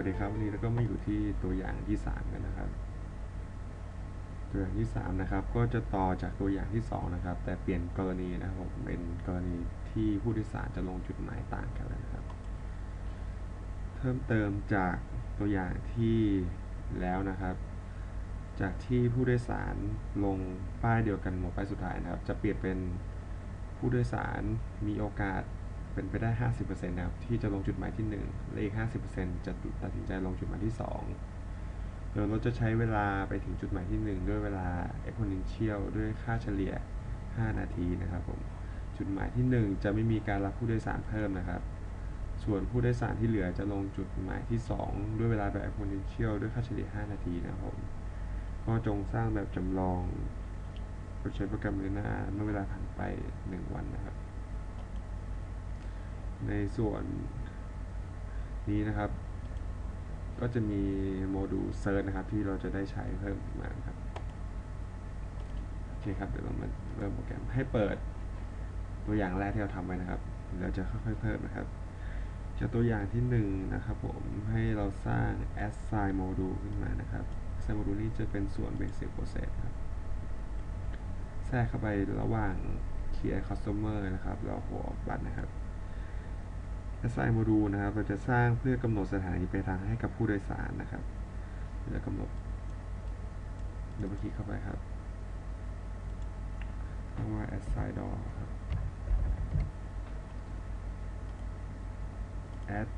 วัสดีครับวันนี้เราก็มาอยู่ที่ตัวอย่างที่ 3 กันนะครับ ตัวอย่างที่ 3 นะครับ ก็จะต่อจากตัวอย่างที่ 2 นะครับ แต่เปลี่ยนกรณีนะครับผมเป็นกรณีที่ผู้โดยสารจะลงจุดหมายต่างกันแล้วนะครับ เพิ่มเติมจากตัวอย่างที่แล้วนะครับ จากที่ผู้โดยสารลงป้ายเดียวกันหมดป้ายสุดท้ายนะครับ จะเปลี่ยนเป็นผู้โดยสารมีโอกาส เป็นไปได้ 50%นะครับที่จะลงจุดหมายที่ 1 และอีก 50%จะตัดสินใจลงจุดหมายที่ 2 โดยรถจะใช้เวลาไปถึงจุดหมายที่ 1 ด้วยเวลา exponential ด้วยค่าเฉลี่ย 5 นาทีนะครับผมจุดหมายที่ 1 จะไม่มีการรับผู้โดยสารเพิ่มนะครับ ส่วนผู้โดยสารที่เหลือจะลงจุดหมายที่ 2 ด้วยเวลาแบบ exponential ด้วยค่าเฉลี่ย 5 นาทีนะครับผมก็จงสร้างแบบจำลองโดยใช้โปรแกรม Luna เมื่อเวลาผ่านไป 1 วันนะครับ ในส่วนนี้นะครับ ก็จะมีโมดูล Search นะครับ ที่เราจะได้ใช้เพิ่มมาครับโอเคครับเดี๋ยวเรามาเริ่มโปรแกรมให้เปิดตัวอย่างแรกที่เราทำไว้นะครับเราจะค่อยๆเพิ่มนะครับจากตัวอย่างที่1นะครับผมให้เราสร้าง assign module ขึ้นมานะครับ assign module นี้จะเป็นส่วน basic process ครับแทรกเข้าไประหว่าง create customer นะครับแล้วหัวบัตรนะครับ assign module นะครับ เราจะสร้างเพื่อกำหนดสถานีปลายทางให้กับผู้โดยสารนะครับเราจะกำหนดเดับเบิลคลิกเข้าไปครับคำว่า assign door ครับ add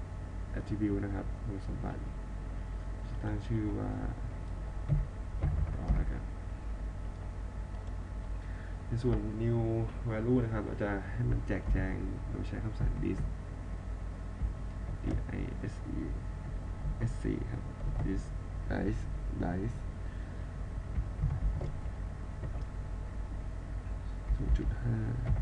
attribute นะครับคุณสมบัติจะตั้งชื่อว่าต่อแล้วกันในส่วน new value นะครับ เราจะให้มันแจกแจงโดยใช้คำสั่ง dis d i s e s c ครับ dis dice dice 0.5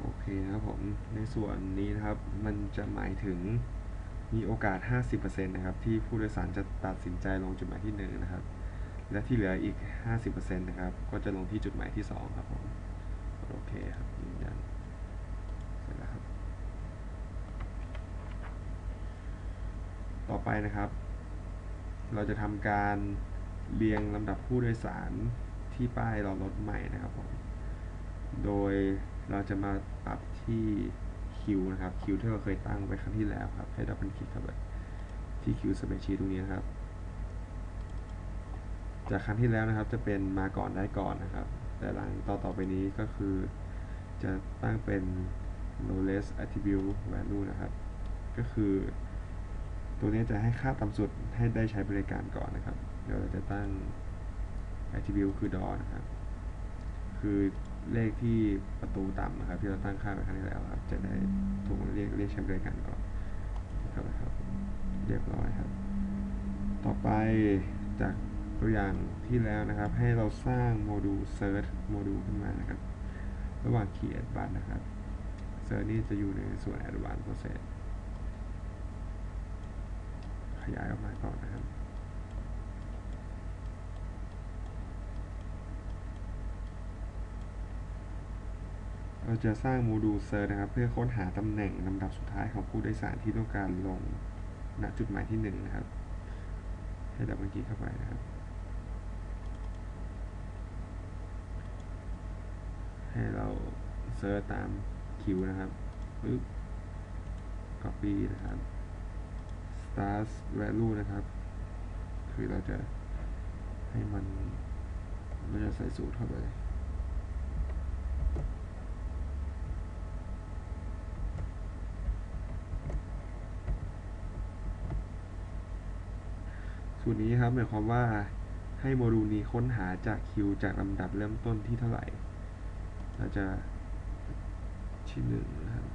โอเคครับผม ในส่วนนี้นะครับ มันจะหมายถึง มีโอกาส 50%นะครับที่ผู้โดยสารจะตัดสินใจลงจุดหมายที่ 1 นะครับ และที่เหลืออีก 50%นะครับก็จะลงที่จุดหมายที่ 2 ครับผมโอเคครับยืนยันเสร็จแล้วครับ ต่อไปนะครับ เราจะทำการเรียงลำดับผู้โดยสารที่ป้ายรอรถใหม่นะครับผม โดยเราจะมาปรับที่ คิวนะครับคิวที่เราเคยตั้งไว้ครั้งที่แล้วครับ ให้ดับเบิลคลิกเข้าไปที่คิวสเปซชีตรงนี้นะครับ จากครั้งที่แล้วนะครับจะเป็นมาก่อนได้ก่อนนะครับ แต่หลังต่อต่อไปนี้ก็คือ จะตั้งเป็น lowest attribute value นะครับ ก็คือ ตัวนี้จะให้ค่าต่ำสุดให้ได้ใช้บริการก่อนนะครับ เดี๋ยวเราจะตั้ง attribute คือ d o นะครับ คือ เลขที่ประตูต่ำนะครับ ที่เราตั้งค่าไปครั้งที่แล้วครับ จะได้ถูกเรียกเรียกใช้บริการก่อนนะครับครับ เรียบร้อยครับ ต่อไปจากตัวอย่างที่แล้วนะครับ ให้เราสร้างโมดูล search โมดูลขึ้นมานะครับ ระหว่าง create บัตนะครับ search นี่จะอยู่ในส่วน advanced process ขยายออกมาก่อนนะครับ เราจะสร้างโมดูลเซิร์ชนะครับ เพื่อค้นหาตำแหน่งลำดับสุดท้ายของผู้โดยสารที่ต้องการลงณจุดหมายที่ 1 นะครับ ให้ดับเบิลคลิกเข้าไปนะครับ ให้เราเซิร์ชตามคิวนะครับปึ๊บ copy นะครับ start value นะครับ คือเราจะให้มันเราจะใส่สูตรเข้าไป สูตรนี้ครับหมายความว่าให้โมดูลนี้ค้นหาจากคิวจากลำดับเริ่มต้นที่เท่าไหร่ เราจะที่หนึ่งนะครับ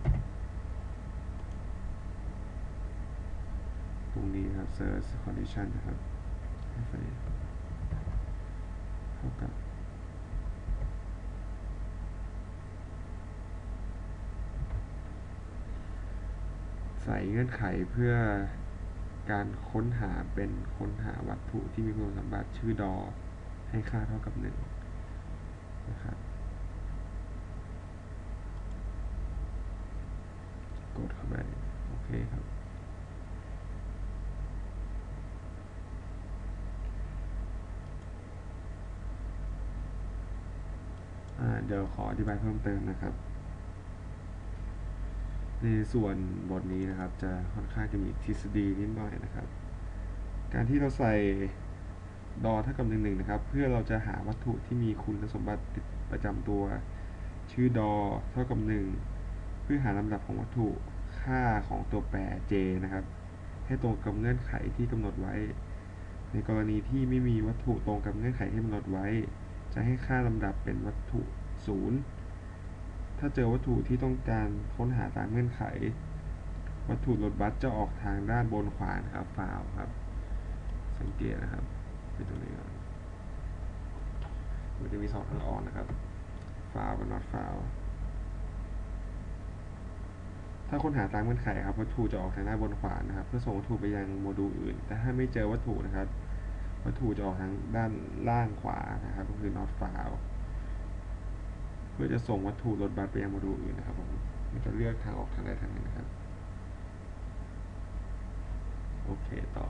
ตรงนี้ครับ search condition นะครับให้ไฟเท่ากับใส่เงื่อนไขเพื่อ การค้นหาเป็นค้นหาวัตถุที่มีคุณสมบัติชื่อดอ ให้ค่าเท่ากับหนึ่งนะครับ กดเข้าไป โอเคครับ เดี๋ยวขออธิบายเพิ่มเติมนะครับ ในส่วนบทนี้นะครับจะค่อนข้างจะมีทฤษฎีนิดหน่อยนะครับ การที่เราใส่ดอเท่ากับหนึ่งหนึ่งนะครับ เพื่อเราจะหาวัตถุที่มีคุณสมบัติติดประจำตัว ชื่อดอเท่ากับหนึ่งเพื่อหาลำดับของวัตถุค่าของตัวแปร j นะครับ ให้ตรงกับเงื่อนไขที่กำหนดไว้ ในกรณีที่ไม่มีวัตถุตรงกับเงื่อนไขที่กำหนดไว้ จะให้ค่าลำดับเป็นวัตถุศูนย์ ถ้าเจอวัตถุที่ต้องการค้นหาตามเงื่อนไข วัตถุรถบัสจะออกทางด้านบนขวานะครับฟาวครับ สังเกตนะครับเป็นตรงนี้ก่อนมันจะมีสองทางออกนะครับฟาวกับ not ฟาวถ้าค้นหาตามเงื่อนไขครับวัตถุจะออกทางด้านบนขวานะครับ เพื่อส่งวัตถุไปยังโมดูลอื่น แต่ถ้าไม่เจอวัตถุนะครับ วัตถุจะออกทางด้านล่างขวานะครับ ก็คือ not found พื่อจะส่งวัตถุรถบัสไปยังโมดูลอื่นนะครับผมมันจะเลือกทางออกทางใดทางหนึ่งนะครับ โอเคต่อ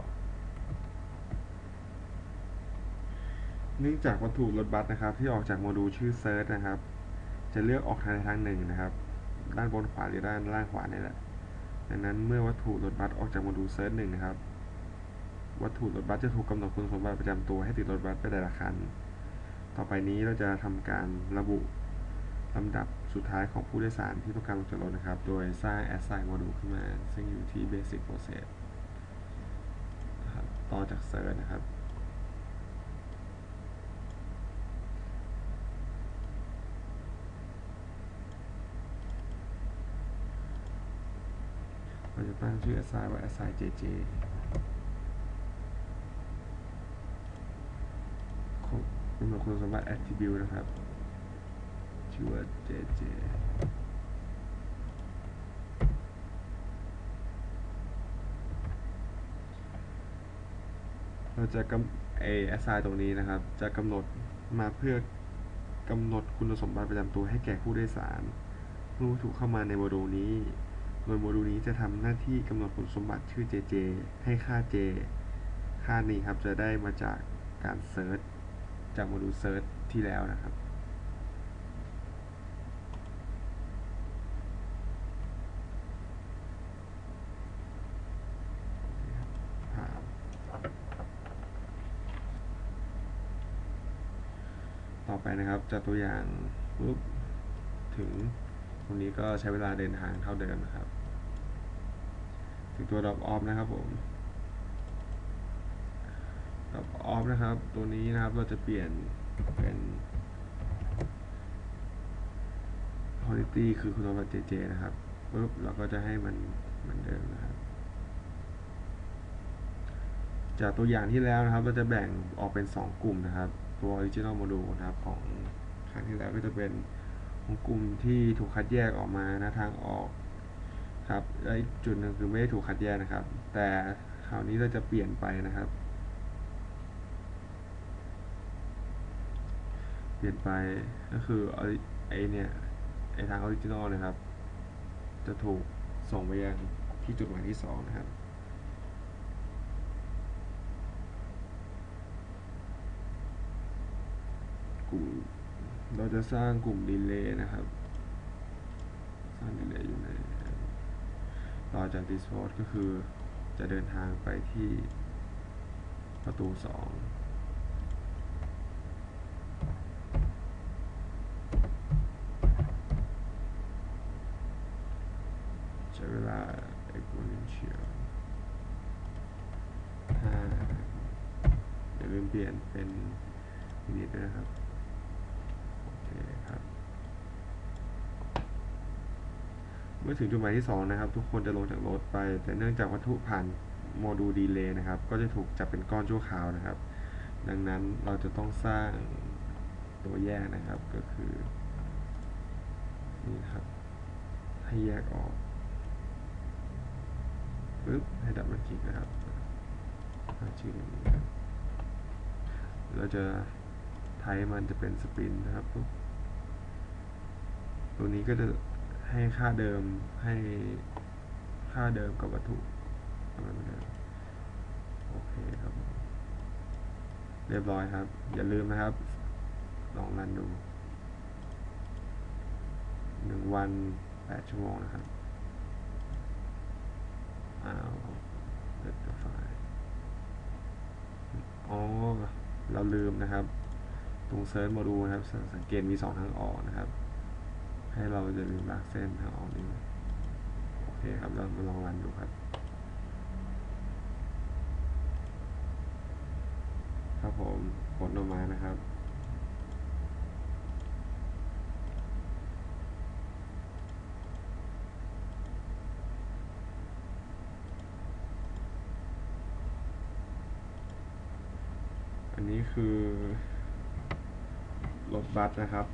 เนื่องจากวัตถุรถบัสนะครับ ที่ออกจากโมดูลชื่อ search นะครับ จะเลือกออกทางใดทางหนึ่งนะครับ ด้านบนขวาหรือด้านล่างขวานี่แหละ ดังนั้นเมื่อวัตถุรถบัสออกจากโมดูล search หนึ่งนะครับ วัตถุรถบัสจะถูกกำหนดคุณสมบัติประจำตัวให้ติดรถบัสไปแต่ละคัน ต่อไปนี้เราจะทำการระบุ ลำดับสุดท้ายของผู้โดยสารที่ต้องการลงจากรถนะครับ โดยสร้าง assign module ขึ้นมา ซึ่งอยู่ที่ basic process นะครับต่อจาก search นะครับ เราจะตั้งชื่อ assign ว่า assign jj กำหนดคุณสมบัติ attribute นะครับ ชื่อว่า jj เราจะกำเอ assign ตรงนี้นะครับ จะกำหนดมาเพื่อกำหนดคุณสมบัติประจำตัวให้แก่ผู้โดยสารเมื่อวัตถุเข้ามาในโมดูลนี้ โดยโมดูลนี้จะทำหน้าที่กำหนดคุณสมบัติชื่อ jj ให้ค่า j ค่านี้ครับจะได้มาจากการเซิร์ชจากโมดูลเซิร์ชที่แล้วนะครับ ต่อไปนะครับจากตัวอย่างปุ๊บถึงตรงนี้ก็ใช้เวลาเดินทางเท่าเดิมนะครับ ถึงตัว drop off นะครับผม drop off นะครับ ตัวนี้นะครับเราจะเปลี่ยนเป็น quality คือคุณสมบัติ JJ นะครับปุ๊บเราก็จะให้มันเหมือนเดิมนะครับ จากตัวอย่างที่แล้วนะครับเราจะแบ่งออกเป็น 2 กลุ่มนะครับ ตัว original module นะครับของครั้งที่แล้วก็จะเป็นของกลุ่มที่ถูกคัดแยกออกมานะทางออกครับและอีกจุดหนึ่งคือไม่ได้ถูกคัดแยกนะครับ แต่คราวนี้เราจะเปลี่ยนไปนะครับ เปลี่ยนไปก็คือไอไอเนี่ยไอทาง original นะครับ จะถูกส่งไปยังที่จุดหมายที่สองนะครับ กลุ่ม เราจะสร้างกลุ่มดีเลย์นะครับ สร้างดีเลย์อยู่ในต่อจาก disport ก็คือจะเดินทางไปที่ประตูสองใช้เวลา exponential ห้าอย่าลืมเปลี่ยนเป็นนิด้นะครับ โอเคครับ เมื่อถึงจุดหมายที่ 2 นะครับ ทุกคนจะลงจากรถไป แต่เนื่องจากวัตถุผ่านโมดูลดีเลย์นะครับ ก็จะถูกจับเป็นก้อนชั่วคราวนะครับ ดังนั้นเราจะต้องสร้างตัวแยกนะครับก็คือนี่นครับ ให้แยกออกปึ๊บให้ดับเบิลคลิกนะครับชื่ออย่างนี้เราจะไทป์มันจะเป็นสปรินนะครับปุ๊บตัวนี้ก็จะ ให้ค่าเดิมให้ค่าเดิมกับวัตถุอะไรเหมือนเดิมโอเคครับ เรียบร้อยครับ อย่าลืมนะครับ ลองรันดูหนึ่งวันแปดชั่วโมงนะครับอ้าวเปิดไฟล์อ๋อ เราลืมนะครับ ตรงเซิร์ชโมดูลนะครับ สังเกตมีสองทางออกนะครับ ให้เราจะลืมลากเส้นทางออกนี้ โอเคครับเรามาลองรันดูครับ ครับผมผลออกมานะครับอันนี้คือรถบัสนะครับ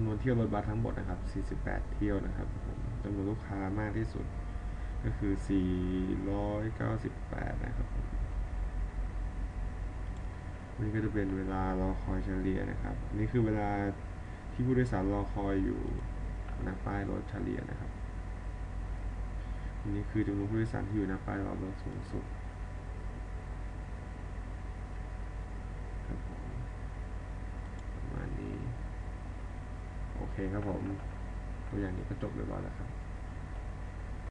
ำนวนเที่ยวรถบัสทั้งหมดนะครับ 48 เที่ยวนะครับผมจำนวนลูกค้ามากที่สุด ก็คือ 498 นะครับนี่ก็จะเป็นเวลารอคอยเฉลี่ยนะครับ นี่คือเวลาที่ผู้โดยสารรอคอยอยู่หน้าป้ายรถเฉลี่ยนะครับนนี้คือจำนวนผู้โดยสารที่อยู่หน้าป้ายรอรถสูงสุด ครับผมประมาณนี้ โอเค ครับผมตัวอย่างนี้ก็จบเรียบร้อยแล้วครับ